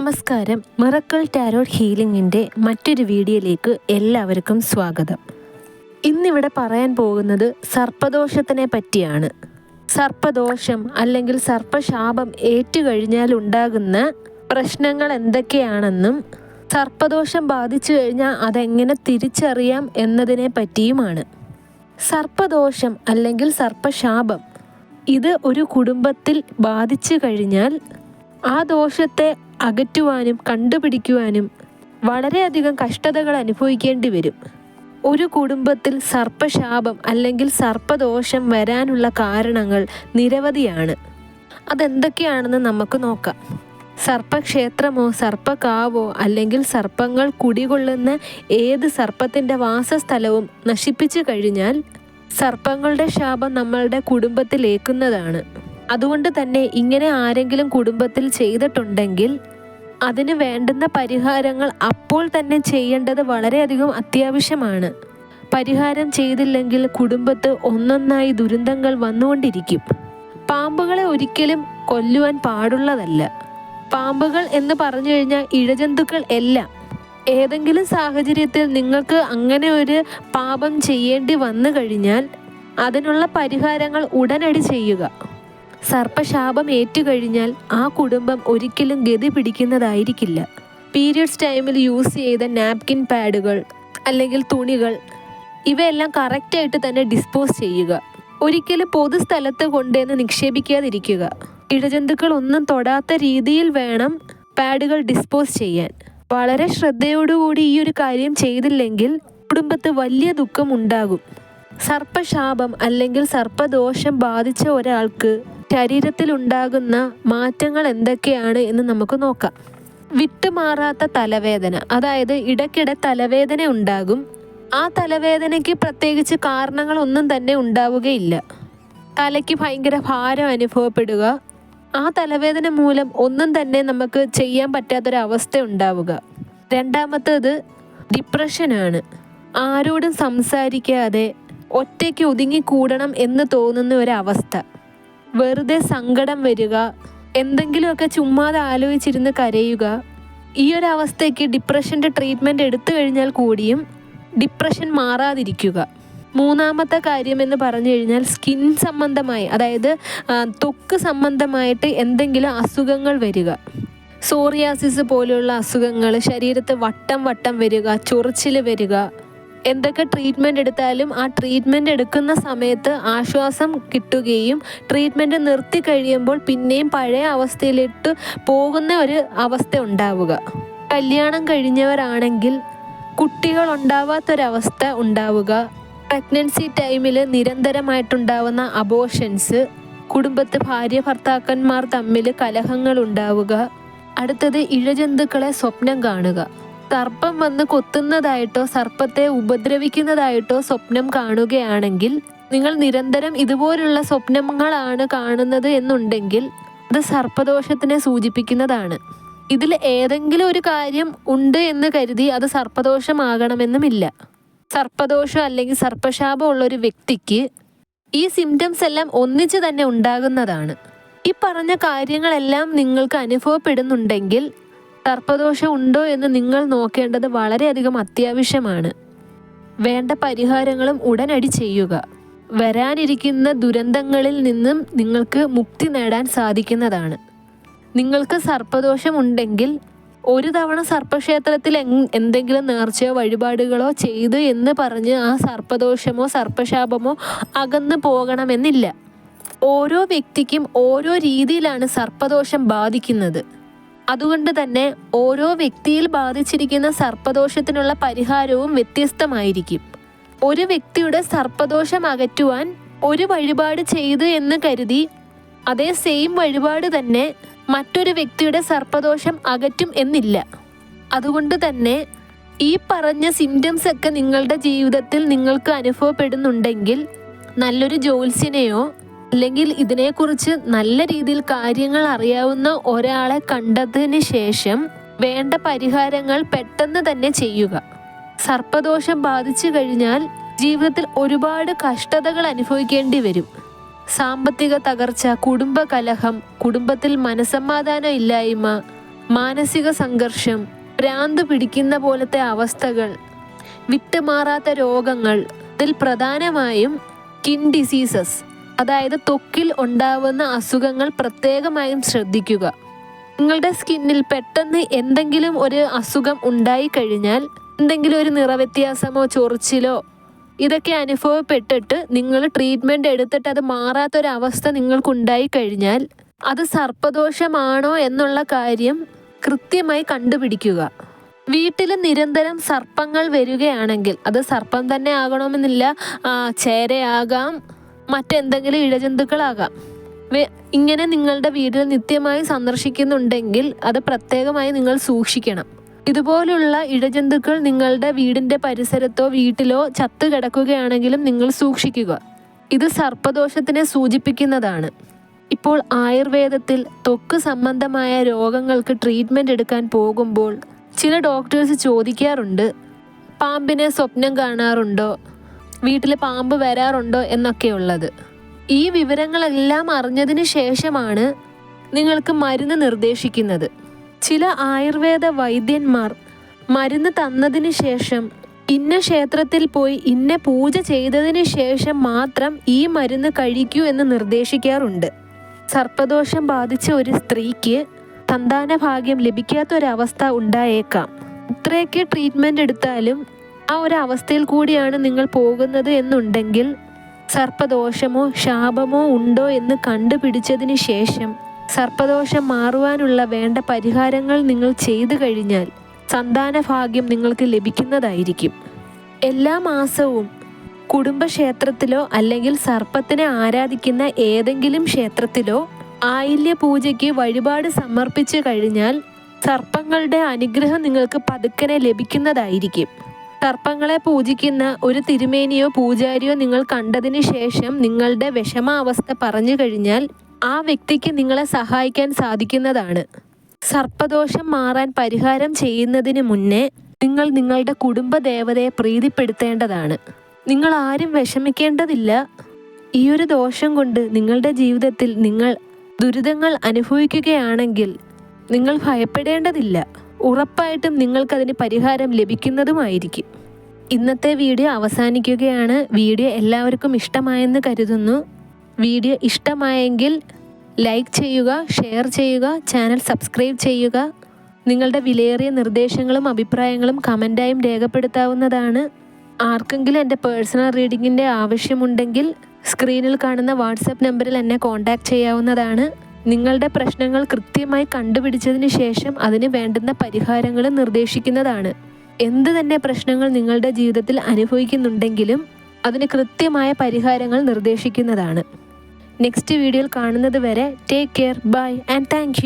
നമസ്കാരം. Miracle tarot ഹീലിംഗിന്റെ മറ്റൊരു വീഡിയോയിലേക്ക് എല്ലാവർക്കും സ്വാഗതം. ഇന്നിവിടെ പറയാൻ പോകുന്നത് സർപ്പദോഷത്തിനെ പറ്റിയാണ്. സർപ്പദോഷം അല്ലെങ്കിൽ സർപ്പശാപം ഏറ്റുകഴിഞ്ഞാൽ ഉണ്ടാകുന്ന പ്രശ്നങ്ങൾ എന്തൊക്കെയാണെന്നും സർപ്പദോഷം ബാധിച്ചു കഴിഞ്ഞാൽ അതെങ്ങനെ തിരിച്ചറിയാം എന്നതിനെ പറ്റിയുമാണ്. സർപ്പദോഷം അല്ലെങ്കിൽ സർപ്പശാപം ഇത് ഒരു കുടുംബത്തിൽ ബാധിച്ചു കഴിഞ്ഞാൽ ആ ദോഷത്തെ അകറ്റുവാനും കണ്ടുപിടിക്കുവാനും വളരെയധികം കഷ്ടതകൾ അനുഭവിക്കേണ്ടി വരും. ഒരു കുടുംബത്തിൽ സർപ്പശാപം അല്ലെങ്കിൽ സർപ്പദോഷം വരാനുള്ള കാരണങ്ങൾ നിരവധിയാണ്. അതെന്തൊക്കെയാണെന്ന് നമുക്ക് നോക്കാം. സർപ്പക്ഷേത്രമോ സർപ്പകാവോ അല്ലെങ്കിൽ സർപ്പങ്ങൾ കുടികൊള്ളുന്ന ഏത് സർപ്പത്തിന്റെ വാസസ്ഥലവും നശിപ്പിച്ചു കഴിഞ്ഞാൽ സർപ്പങ്ങളുടെ ശാപം നമ്മളുടെ കുടുംബത്തിലേക്കുന്നതാണ്. അതുകൊണ്ട് തന്നെ ഇങ്ങനെ ആരെങ്കിലും കുടുംബത്തിൽ ചെയ്തിട്ടുണ്ടെങ്കിൽ അതിന് വേണ്ടുന്ന പരിഹാരങ്ങൾ അപ്പോൾ തന്നെ ചെയ്യേണ്ടത് വളരെയധികം അത്യാവശ്യമാണ്. പരിഹാരം ചെയ്തില്ലെങ്കിൽ കുടുംബത്ത് ഒന്നൊന്നായി ദുരന്തങ്ങൾ വന്നുകൊണ്ടിരിക്കും. പാമ്പുകളെ ഒരിക്കലും കൊല്ലുവാൻ പാടുള്ളതല്ല. പാമ്പുകൾ എന്ന് പറഞ്ഞു കഴിഞ്ഞാൽ ഇഴജന്തുക്കൾ എല്ലാം. ഏതെങ്കിലും സാഹചര്യത്തിൽ നിങ്ങൾക്ക് അങ്ങനെ ഒരു പാപം ചെയ്യേണ്ടി വന്നു കഴിഞ്ഞാൽ അതിനുള്ള പരിഹാരങ്ങൾ ഉടനടി ചെയ്യുക. സർപ്പശാപം ഏറ്റുകഴിഞ്ഞാൽ ആ കുടുംബം ഒരിക്കലും ഗതി പിടിക്കുന്നതായിരിക്കില്ല. പീരിയഡ്സ് ടൈമിൽ യൂസ് ചെയ്ത നാപ്കിൻ പാഡുകൾ അല്ലെങ്കിൽ തുണികൾ ഇവയെല്ലാം കറക്റ്റായിട്ട് തന്നെ ഡിസ്പോസ് ചെയ്യുക. ഒരിക്കലും പൊതുസ്ഥലത്ത് കൊണ്ടുവന്ന് നിക്ഷേപിക്കാതിരിക്കുക. ഇഴജന്തുക്കൾ ഒന്നും തൊടാത്ത രീതിയിൽ വേണം പാഡുകൾ ഡിസ്പോസ് ചെയ്യാൻ. വളരെ ശ്രദ്ധയോടുകൂടി ഈ ഒരു കാര്യം ചെയ്തില്ലെങ്കിൽ കുടുംബത്ത് വലിയ ദുഃഖം ഉണ്ടാകും. സർപ്പശാപം അല്ലെങ്കിൽ സർപ്പദോഷം ബാധിച്ച ഒരാൾക്ക് ശരീരത്തിൽ ഉണ്ടാകുന്ന മാറ്റങ്ങൾ എന്തൊക്കെയാണ് എന്ന് നമുക്ക് നോക്കാം. വിട്ടുമാറാത്ത തലവേദന അതായത് ഇടയ്ക്കിടെ തലവേദന ഉണ്ടാകും. ആ തലവേദനയ്ക്ക് പ്രത്യേകിച്ച് കാരണങ്ങളൊന്നും തന്നെ ഉണ്ടാവുകയില്ല. തലയ്ക്ക് ഭയങ്കര ഭാരം അനുഭവപ്പെടുക. ആ തലവേദന മൂലം ഒന്നും തന്നെ നമുക്ക് ചെയ്യാൻ പറ്റാത്തൊരവസ്ഥ ഉണ്ടാവുക. രണ്ടാമത്തേത് ഡിപ്രഷനാണ് ആരോടും സംസാരിക്കാതെ ഒറ്റയ്ക്ക് ഒതുങ്ങിക്കൂടണം എന്ന് തോന്നുന്ന ഒരവസ്ഥ. വെറുതെ സങ്കടം വരിക എന്തെങ്കിലുമൊക്കെ ചുമ്മാതെ ആലോചിച്ചിരുന്ന് കരയുക ഈ ഒരു അവസ്ഥയ്ക്ക് ഡിപ്രഷന്റെ ട്രീറ്റ്മെന്റ് എടുത്തു കഴിഞ്ഞാൽ കൂടിയും ഡിപ്രഷൻ മാറാതിരിക്കുക. മൂന്നാമത്തെ കാര്യം എന്ന് പറഞ്ഞു കഴിഞ്ഞാൽ സ്കിൻ സംബന്ധമായി അതായത് ത്വക്ക് സംബന്ധമായിട്ട് എന്തെങ്കിലും അസുഖങ്ങൾ വരിക. സോറിയാസിസ് പോലെയുള്ള അസുഖങ്ങൾ ശരീരത്ത് വട്ടം വട്ടം വരിക ചൊറിച്ചിൽ വരിക എന്തൊക്കെ ട്രീറ്റ്മെന്റ് എടുത്താലും ആ ട്രീറ്റ്മെന്റ് എടുക്കുന്ന സമയത്ത് ആശ്വാസം കിട്ടുകയും ട്രീറ്റ്മെന്റ് നിർത്തി കഴിയുമ്പോൾ പിന്നെയും പഴയ അവസ്ഥയിലിട്ട് പോകുന്ന ഒരു അവസ്ഥ ഉണ്ടാവുക. കല്യാണം കഴിഞ്ഞവരാണെങ്കിൽ കുട്ടികൾ ഉണ്ടാവാത്തൊരവസ്ഥ ഉണ്ടാവുക പ്രഗ്നൻസി ടൈമിൽ നിരന്തരമായിട്ടുണ്ടാവുന്ന അബോഷൻസ് കുടുംബത്തെ ഭാര്യ ഭർത്താക്കന്മാർ തമ്മിൽ കലഹങ്ങൾ ഉണ്ടാവുക അടുത്തത് ഇഴജന്തുക്കളെ സ്വപ്നം കാണുക. സർപ്പം വന്ന് കൊത്തുന്നതായിട്ടോ സർപ്പത്തെ ഉപദ്രവിക്കുന്നതായിട്ടോ സ്വപ്നം കാണുകയാണെങ്കിൽ നിങ്ങൾ നിരന്തരം ഇതുപോലുള്ള സ്വപ്നങ്ങളാണ് കാണുന്നത് എന്നുണ്ടെങ്കിൽ അത് സർപ്പദോഷത്തിനെ സൂചിപ്പിക്കുന്നതാണ്. ഇതിൽ ഏതെങ്കിലും ഒരു കാര്യം ഉണ്ട് എന്ന് കരുതി അത് സർപ്പദോഷമാകണമെന്നുമില്ല. സർപ്പദോഷം അല്ലെങ്കിൽ സർപ്പശാപം ഉള്ള ഒരു വ്യക്തിക്ക് ഈ സിംറ്റംസ് എല്ലാം ഒന്നിച്ച് തന്നെ ഉണ്ടാകുന്നതാണ്. ഈ പറഞ്ഞ കാര്യങ്ങളെല്ലാം നിങ്ങൾക്ക് അനുഭവപ്പെടുന്നുണ്ടെങ്കിൽ സർപ്പദോഷം ഉണ്ടോ എന്ന് നിങ്ങൾ നോക്കേണ്ടത് വളരെയധികം അത്യാവശ്യമാണ്. വേണ്ട പരിഹാരങ്ങളും ഉടനടി ചെയ്യുക. വരാനിരിക്കുന്ന ദുരന്തങ്ങളിൽ നിന്നും നിങ്ങൾക്ക് മുക്തി നേടാൻ സാധിക്കുന്നതാണ്. നിങ്ങൾക്ക് സർപ്പദോഷം ഉണ്ടെങ്കിൽ ഒരു തവണ സർപ്പക്ഷേത്രത്തിൽ എന്തെങ്കിലും നേർച്ചയോ വഴിപാടുകളോ ചെയ്തു എന്ന് പറഞ്ഞ് ആ സർപ്പദോഷമോ സർപ്പശാപമോ അകന്നു പോകണമെന്നില്ല. ഓരോ വ്യക്തിക്കും ഓരോ രീതിയിലാണ് സർപ്പദോഷം ബാധിക്കുന്നത്. അതുകൊണ്ട് തന്നെ ഓരോ വ്യക്തിയിൽ ബാധിച്ചിരിക്കുന്ന സർപ്പദോഷത്തിനുള്ള പരിഹാരവും വ്യത്യസ്തമായിരിക്കും. ഒരു വ്യക്തിയുടെ സർപ്പദോഷം അകറ്റുവാൻ ഒരു വഴിപാട് ചെയ്തു എന്ന് കരുതി അതേ സെയിം വഴിപാട് തന്നെ മറ്റൊരു വ്യക്തിയുടെ സർപ്പദോഷം അകറ്റും എന്നില്ല. അതുകൊണ്ട് തന്നെ ഈ പറഞ്ഞ സിംറ്റംസ് ഒക്കെ നിങ്ങളുടെ ജീവിതത്തിൽ നിങ്ങൾക്ക് അനുഭവപ്പെടുന്നുണ്ടെങ്കിൽ നല്ലൊരു ജ്യോത്സ്യനെയോ അല്ലെങ്കിൽ ഇതിനെക്കുറിച്ച് നല്ല രീതിയിൽ കാര്യങ്ങൾ അറിയാവുന്ന ഒരാളെ കണ്ടതിന് ശേഷം വേണ്ട പരിഹാരങ്ങൾ പെട്ടെന്ന് തന്നെ ചെയ്യുക. സർപ്പദോഷം ബാധിച്ചു കഴിഞ്ഞാൽ ജീവിതത്തിൽ ഒരുപാട് കഷ്ടതകൾ അനുഭവിക്കേണ്ടി വരും. സാമ്പത്തിക തകർച്ച കുടുംബ കലഹം കുടുംബത്തിൽ മനസമാധാനം ഇല്ലായ്മ മാനസിക സംഘർഷം ഭ്രാന്ത് പിടിക്കുന്ന പോലത്തെ അവസ്ഥകൾ വിട്ടുമാറാത്ത രോഗങ്ങൾ ഇതിൽ പ്രധാനമായും കിൻ ഡിസീസസ്. അതായത് ത്വക്കിൽ ഉണ്ടാവുന്ന അസുഖങ്ങൾ പ്രത്യേകമായും ശ്രദ്ധിക്കുക. നിങ്ങളുടെ സ്കിന്നിൽ പെട്ടെന്ന് എന്തെങ്കിലും ഒരു അസുഖം ഉണ്ടായി കഴിഞ്ഞാൽ എന്തെങ്കിലും ഒരു നിറവ്യത്യാസമോ ചൊറിച്ചിലോ ഇതൊക്കെ അനുഭവപ്പെട്ടിട്ട് നിങ്ങൾ ട്രീറ്റ്മെന്റ് എടുത്തിട്ട് അത് മാറാത്തൊരവസ്ഥ നിങ്ങൾക്കുണ്ടായി കഴിഞ്ഞാൽ അത് സർപ്പദോഷമാണോ എന്നുള്ള കാര്യം കൃത്യമായി കണ്ടുപിടിക്കുക. വീട്ടിൽ നിരന്തരം സർപ്പങ്ങൾ വരികയാണെങ്കിൽ അത് സർപ്പം തന്നെ ആകണമെന്നില്ല ചേരയാകാം മറ്റെന്തെങ്കിലും ഇഴജന്തുക്കളാകാം. ഇങ്ങനെ നിങ്ങളുടെ വീട്ടിൽ നിത്യമായി സന്ദർശിക്കുന്നുണ്ടെങ്കിൽ അത് പ്രത്യേകമായി നിങ്ങൾ സൂക്ഷിക്കണം. ഇതുപോലുള്ള ഇഴജന്തുക്കൾ നിങ്ങളുടെ വീടിന്റെ പരിസരത്തോ വീട്ടിലോ ചത്തു കിടക്കുകയാണെങ്കിലും നിങ്ങൾ സൂക്ഷിക്കുക. ഇത് സർപ്പദോഷത്തിനെ സൂചിപ്പിക്കുന്നതാണ്. ഇപ്പോൾ ആയുർവേദത്തിൽ തൊക്ക് സംബന്ധമായ രോഗങ്ങൾക്ക് ട്രീറ്റ്മെന്റ് എടുക്കാൻ പോകുമ്പോൾ ചില ഡോക്ടേഴ്സ് ചോദിക്കാറുണ്ട് പാമ്പിനെ സ്വപ്നം കാണാറുണ്ടോ? വീട്ടിൽ പാമ്പ് വരാറുണ്ടോ എന്നൊക്കെ എന്നൊക്കെയുള്ളത്. ഈ വിവരങ്ങളെല്ലാം അറിഞ്ഞതിന് ശേഷമാണ് നിങ്ങൾക്ക് മരുന്ന് നിർദ്ദേശിക്കുന്നത്. ചില ആയുർവേദ വൈദ്യന്മാർ മരുന്ന് തന്നതിന് ശേഷം ഇന്ന ക്ഷേത്രത്തിൽ പോയി ഇന്ന പൂജ ചെയ്തതിന് ശേഷം മാത്രം ഈ മരുന്ന് കഴിക്കൂ എന്ന് നിർദ്ദേശിക്കാറുണ്ട്. സർപ്പദോഷം ബാധിച്ച ഒരു സ്ത്രീക്ക് സന്താന ഭാഗ്യം ലഭിക്കാത്തൊരവസ്ഥ ഉണ്ടായേക്കാം. ഇത്രയൊക്കെ ട്രീറ്റ്മെന്റ് എടുത്താലും ആ ഒരു അവസ്ഥയിൽ കൂടിയാണ് നിങ്ങൾ പോകുന്നത് എന്നുണ്ടെങ്കിൽ സർപ്പദോഷമോ ശാപമോ ഉണ്ടോ എന്ന് കണ്ടുപിടിച്ചതിന് ശേഷം സർപ്പദോഷം മാറുവാനുള്ള വേണ്ട പരിഹാരങ്ങൾ നിങ്ങൾ ചെയ്തു കഴിഞ്ഞാൽ സന്താന ഭാഗ്യം നിങ്ങൾക്ക് ലഭിക്കുന്നതായിരിക്കും. എല്ലാ മാസവും കുടുംബക്ഷേത്രത്തിലോ അല്ലെങ്കിൽ സർപ്പത്തിനെ ആരാധിക്കുന്ന ഏതെങ്കിലും ക്ഷേത്രത്തിലോ ആയില്യ പൂജയ്ക്ക് വഴിപാട് സമർപ്പിച്ചു കഴിഞ്ഞാൽ സർപ്പങ്ങളുടെ അനുഗ്രഹം നിങ്ങൾക്ക് പതുക്കനെ ലഭിക്കുന്നതായിരിക്കും. സർപ്പങ്ങളെ പൂജിക്കുന്ന ഒരു തിരുമേനിയോ പൂജാരിയോ നിങ്ങൾ കണ്ടതിന് ശേഷം നിങ്ങളുടെ വിഷമാവസ്ഥ പറഞ്ഞു കഴിഞ്ഞാൽ ആ വ്യക്തിക്ക് നിങ്ങളെ സഹായിക്കാൻ സാധിക്കുന്നതാണ്. സർപ്പദോഷം മാറാൻ പരിഹാരം ചെയ്യുന്നതിന് മുന്നേ നിങ്ങൾ നിങ്ങളുടെ കുടുംബ ദേവതയെ പ്രീതിപ്പെടുത്തേണ്ടതാണ്. നിങ്ങൾ ആരും വിഷമിക്കേണ്ടതില്ല. ഈ ഒരു ദോഷം കൊണ്ട് നിങ്ങളുടെ ജീവിതത്തിൽ നിങ്ങൾ ദുരിതങ്ങൾ അനുഭവിക്കുകയാണെങ്കിൽ നിങ്ങൾ ഭയപ്പെടേണ്ടതില്ല. ഉറപ്പായിട്ടും നിങ്ങൾക്കതിന് പരിഹാരം ലഭിക്കുന്നതുമായിരിക്കും. ഇന്നത്തെ വീഡിയോ അവസാനിക്കുകയാണ്. വീഡിയോ എല്ലാവർക്കും ഇഷ്ടമായെന്ന് കരുതുന്നു. വീഡിയോ ഇഷ്ടമായെങ്കിൽ ലൈക്ക് ചെയ്യുക ഷെയർ ചെയ്യുക ചാനൽ സബ്സ്ക്രൈബ് ചെയ്യുക. നിങ്ങളുടെ വിലയേറിയ നിർദ്ദേശങ്ങളും അഭിപ്രായങ്ങളും കമന്റായും രേഖപ്പെടുത്താവുന്നതാണ്. ആർക്കെങ്കിലും എന്റെ പേഴ്സണൽ റീഡിങ്ങിന്റെ ആവശ്യമുണ്ടെങ്കിൽ സ്ക്രീനിൽ കാണുന്ന വാട്സപ്പ് നമ്പറിൽ എന്നെ കോൺടാക്റ്റ് ചെയ്യാവുന്നതാണ്. നിങ്ങളുടെ പ്രശ്നങ്ങൾ കൃത്യമായി കണ്ടുപിടിച്ചതിന് ശേഷം അതിന് വേണ്ടുന്ന പരിഹാരങ്ങൾ നിർദ്ദേശിക്കുന്നതാണ്. എന്ത് തന്നെ പ്രശ്നങ്ങൾ നിങ്ങളുടെ ജീവിതത്തിൽ അനുഭവിക്കുന്നുണ്ടെങ്കിലും അതിന് കൃത്യമായ പരിഹാരങ്ങൾ നിർദ്ദേശിക്കുന്നതാണ്. നെക്സ്റ്റ് വീഡിയോയിൽ കാണുന്നത് വരെ take care bye and thank